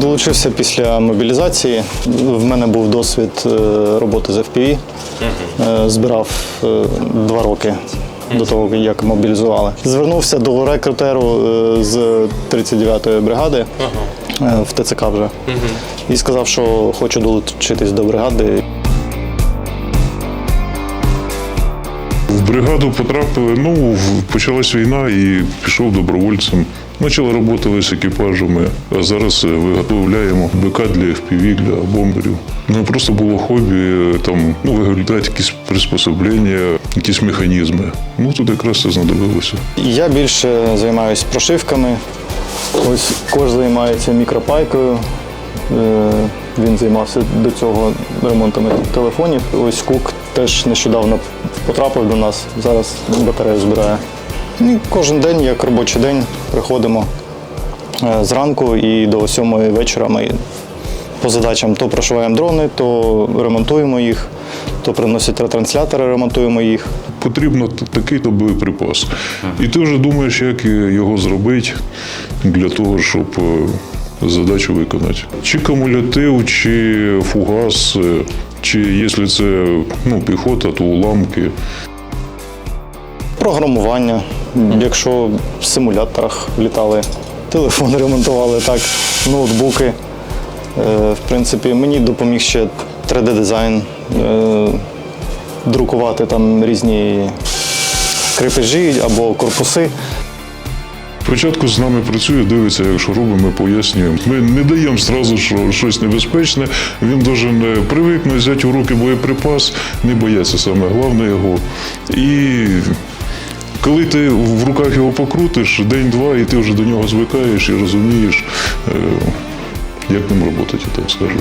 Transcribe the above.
Долучився після мобілізації. В мене був досвід е, роботи з FPV. Е, Збирав е, два роки до того, як мобілізували. Звернувся до рекрутеру з 39-ї бригади в ТЦК вже і сказав, що хочу долучитись до бригади. В бригаду потрапили, ну, почалась війна і пішов добровольцем. Почали роботи з екіпажами, а зараз е, виготовляємо БК для FPV, для бомберів. Ну, просто було хобі, е, там, ну, виготовляти якісь приспособлення, якісь механізми. Ну, тут якраз це знадобилося. Я більше займаюся прошивками. Ось Кош займається мікропайкою. Е, Він займався до цього ремонтами телефонів. Ось Кук теж нещодавно потрапив до нас. Зараз батарею збирає. І кожен день, як робочий день, приходимо е, зранку і до сьомої вечора ми по задачам то прошиваємо дрони, то ремонтуємо їх, то приносять ретранслятори, ремонтуємо їх. Потрібно такий-то боєприпас. І ти вже думаєш, як його зробити для того, щоб е, задачу виконати. Чи кумулятив, чи фугас, е, чи якщо це ну, піхота, то уламки. Програмування. Якщо в симуляторах літали, телефони ремонтували, так, ноутбуки. Е, В принципі, мені допоміг ще 3D-дизайн, е, друкувати там різні крепежі або корпуси. Спочатку з нами працює, дивиться, якщо робимо, ми пояснюємо. Ми не даємо зразу, що щось небезпечне. Він должен е, привикнути, взяти у руки боєприпас, не боятися саме головне його. І коли ти в руках його покрутиш день-два, і ти вже до нього звикаєш і розумієш, е, як ним працювати, так скажемо.